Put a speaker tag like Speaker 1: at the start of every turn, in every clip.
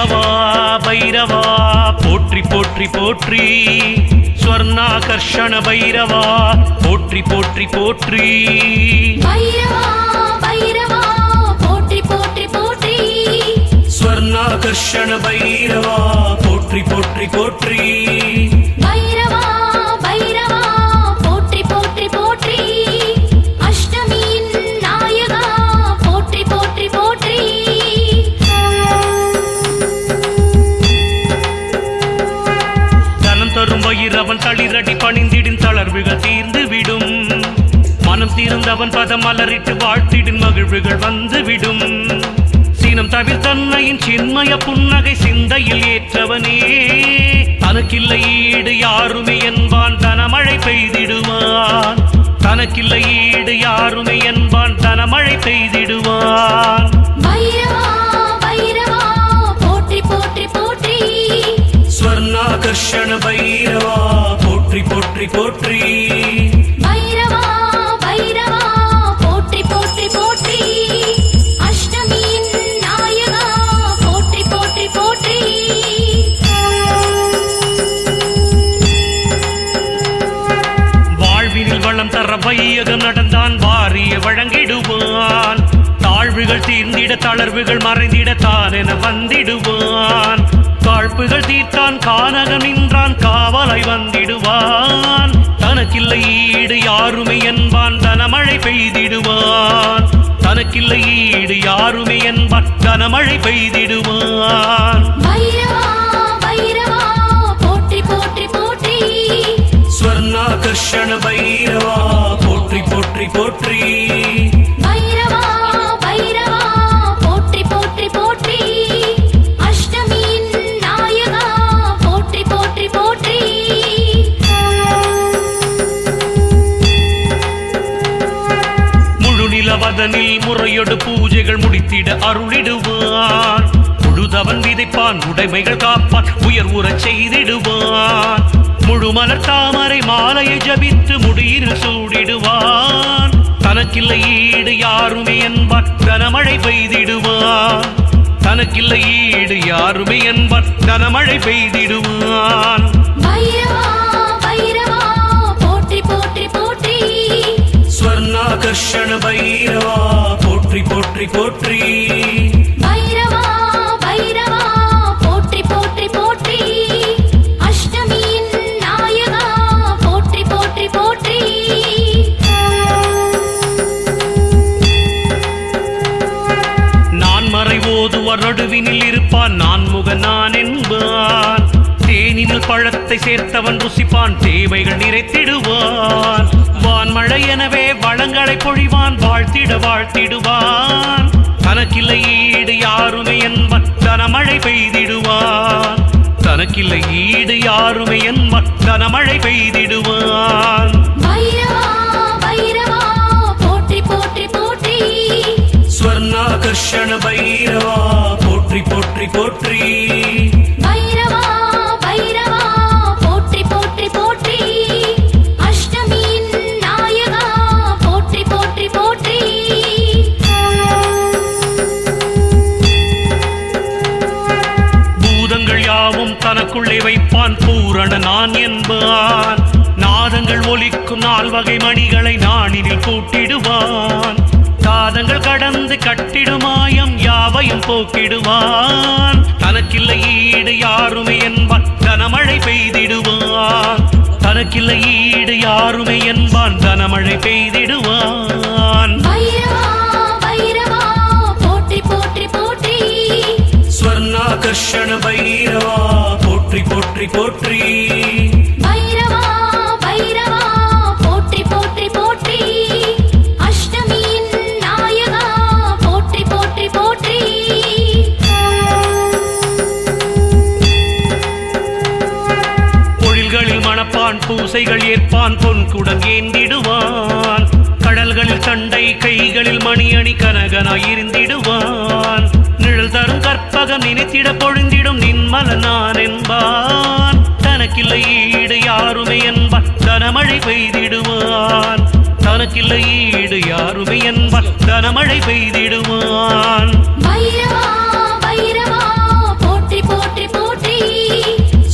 Speaker 1: பைரவா பைரவா போற்றி போற்றி போற்றி. ஸ்வர்ணாகர்ஷண பைரவா போற்றி போற்றி போற்றி.
Speaker 2: பைரவா பைரவா போற்றி போற்றி போற்றி.
Speaker 1: ஸ்வர்ணாகர்ஷண பைரவா போற்றி போற்றி போற்றி. தளிரடி பணிந்திடின் தளர்வுகள் தீர்ந்து விடும். மனம் தீர்ந்தவன் பதம் மலரிட்டு வாழ்த்திடின் மகிழ்வுகள் வந்து விடும் சீனம் தவிர தன்னையின் சின்மய புன்னகை சிந்தையில் ஏற்றவனே. தனக்கில்லை ஈடு யாருமே என்பான் தனமழை பெய்திடுவான். தனக்கில்லை ஈடு யாருமே என்பான் தனமழை பெய்திடுவான்.
Speaker 2: போற்றி போற்றி போற்றி.
Speaker 1: ஸ்வர்ணாகர்ஷண பைரவா போற்றி போற்றி.
Speaker 2: பைரவா பைரவா போற்றி போற்றி போற்றி. அஷ்டமியின் நாயகா போற்றி போற்றி போற்றி.
Speaker 1: வாழ்வினில் வளம் தர வையகம் நடந்தான் வாரிய வழங்கிடுவான். தாழ்வுகள் தீர்ந்திட தளர்வுகள் மறைந்திட தான் என வந்திடுவான். காழ்ப்புகள் தீர்த்தான் கானகம் நின்றான் காவலை வந்திடுவான். தனக்கில்லை ஈடு யாருமே என்பான் தனமழை பெய்திடுவான். தனக்கில்லை ஈடு யாருமே என்பான் கனமழை பெய்திடுவான்.
Speaker 2: பைரவா பைரவா போற்றி போற்றி போற்றி.
Speaker 1: ஸ்வர்ணாகர்ஷண பைரவா போற்றி போற்றி போற்றி. முறையொடு பூஜைகள் முடித்திட அருளிடுவான் முழுதவன் விதைப்பான் உடைமைகள் காப்பான் உயர் உறச் செய்திடுவான் முழு மலர் தாமரை மாலையை ஜபித்து முடியில் சூடிடுவான் தனக்கில்லை ஈடு யாருமே என்பான் கனமழை பெய்திடுவான் தனக்கில்லை ஈடு யாருமே என்பான் கனமழை பெய்திடுவான்
Speaker 2: போற்றி போற்றி போற்றி.
Speaker 1: ஸ்வர்ணாகர்ஷண பைரவா போற்றி போற்றி போற்றி.
Speaker 2: பைரவா பைரவா போற்றி போற்றி போற்றி. அஷ்டமியின் நாயகா போற்றி போற்றி போற்றி.
Speaker 1: நான் மறைவோதுவர் நடுவினில் இருப்பான் நான் முக நான் என்பான். தேனினில் பழத்தை சேர்த்தவன் ருசிப்பான் தேவைகள் நிறைத்திடுவான். வான்மழை எனவே வளங்களை பொழிவான் வாழ்த்திட வாழ்த்திடுவான். தனக்கில்லை ஈடு யாருமே என்பன் கனமழை பெய்திடுவான். தனக்கில்லை ஈடு யாருமே என்பன் கனமழை பெய்திடுவான்.
Speaker 2: பைரவா பைரவா போற்றி போற்றி போற்றி.
Speaker 1: ஸ்வர்ணாகர்ஷண பைரவா போற்றி போற்றி போற்றி. தனக்குள்ளே வைப்பான் பூரண நான் என்பான். நாதங்கள் ஒலிக்கும் நால்வகை மணிகளை நாணினில் கூட்டிடுவான். காதங்கள் கடந்து கட்டிடுமாயம் யாவையும் போக்கிடுவான். தனக்கில்லை ஈடு யாருமே என்பான் கனமழை பெய்திடுவான். தனக்கில்லை ஈடு யாருமே என்பான் கனமழை பெய்திடுவான்.
Speaker 2: போற்றி போற்றி போற்றி.
Speaker 1: ஸ்வர்ணாகர்ஷண பைரவா போற்றி போற்றி போற்றி.
Speaker 2: பைரவா பைரவா போற்றி போற்றி போற்றி. அஷ்டமியின் நாயகா போற்றி போற்றி போற்றி.
Speaker 1: பொழில்களில் மணப்பான் பூசைகள் ஏற்பான் பொன் குடம் ஏந்திடுவான். கடல்களில் சண்டை கைகளில் மணியணி கனகனாய் இருந்திடுவான். நிழல் தரும் கற்பகம் நினைத்திட பொழிந்திடும் நின்மல தனமழை பெய்திடுவான் தனக்கில்லை ஈடு யாருமே என்பால் தனமழை பெய்திடுவான்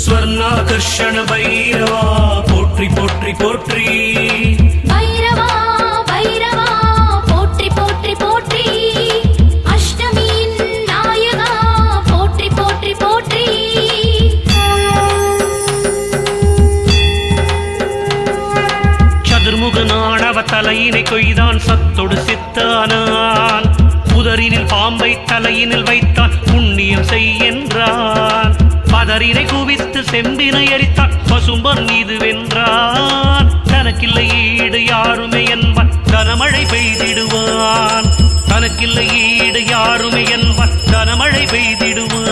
Speaker 1: ஸ்வர்ணாகர்ஷண பைரவா போற்றி போற்றி போற்றி. கொய்தான் சத்தொடு சித்தானான். புதரினில் பாம்பை தலையினில் வைத்தான் புண்ணியம் செய் என்றான். பதரினை குவித்து செம்பினை எரித்தான் பசும்பன் இதுவென்றான் தனக்கில்லை ஈடு யாருமே என்பன் கனமழை பெய்திடுவான். தனக்கில்லை ஈடு யாருமே என்பன் கனமழை பெய்திடுவான்.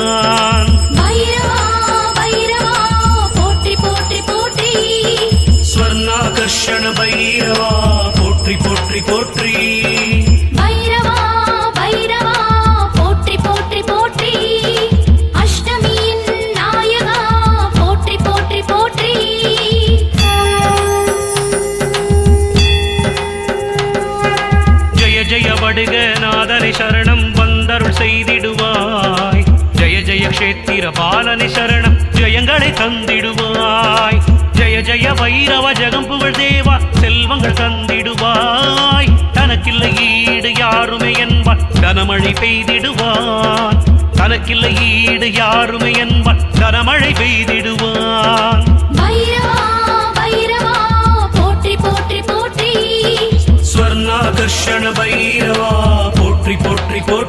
Speaker 1: ஸ்வர்ணாகர்ஷண பைரவா போற்றி போற்றி போற்றி.
Speaker 2: பைரவா பைரவா போற்றி போற்றி போற்றி. அஷ்டமியின் நாயகா போற்றி போற்றி போற்றி.
Speaker 1: ஜெய ஜெய வடுக நாதனை சரணம் வந்தருள் செய்திடுவாய். ஜெய ஜெய கஷேத்திர பாலனை சரணம் ஜெயங்களை தந்திடுவாய். ஜெய வைரவ ஜெகம் புகழ் தேவா செல்வங்கள் தந்திடுவாய். தனக்கில்லை ஈடு யாருமே என்பான் கனமழை பெய்திடுவான். தனக்கில்லை ஈடு யாருமே என்பான் கனமழை பெய்திடுவான்.
Speaker 2: பைரவா பைரவா போற்றி போற்றி போற்றி.
Speaker 1: ஸ்வர்ணாகர்ஷண பைரவா போற்றி போற்றி போற்றி.